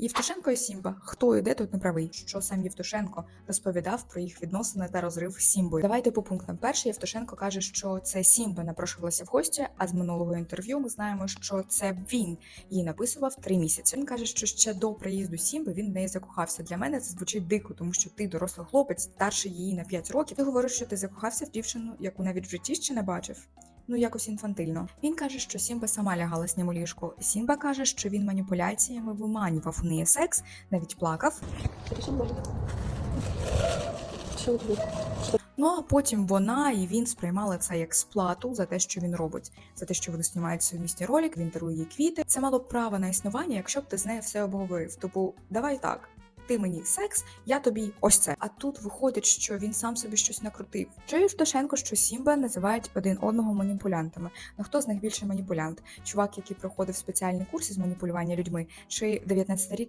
Євтушенко і Сімба. Хто і де тут не правий? Що сам Євтушенко розповідав про їх відносини та розрив з Сімбою. Давайте по пунктам. Перший Євтушенко каже, що це Сімба напрошувалася в гості. А з минулого інтерв'ю ми знаємо, що це він їй написував три місяці. Він каже, що ще до приїзду Сімби він в неї закохався. Для мене це звучить дико, тому що ти дорослий хлопець, старший її на 5 років. Ти говориш, що ти закохався в дівчину, яку навіть в житті ще не бачив. Ну, якось інфантильно. Він каже, що Сімба сама лягала з ним у ліжку. Сімба каже, що він маніпуляціями виманював у неї секс, навіть плакав. Ну а потім вона і він сприймали це як сплату за те, що він робить, за те, що вони знімають совмісні ролик, він дарує їй квіти. Це мало б право на існування, якщо б ти з нею все обговорив. Типу, давай так. Ти мені секс, я тобі ось це. А тут виходить, що він сам собі щось накрутив. Чи Євтушенко, що Сімба називають один одного маніпулянтами. Ну хто з них більше маніпулянт? Чувак, який проходив спеціальні курси з маніпулювання людьми, чи 19-річний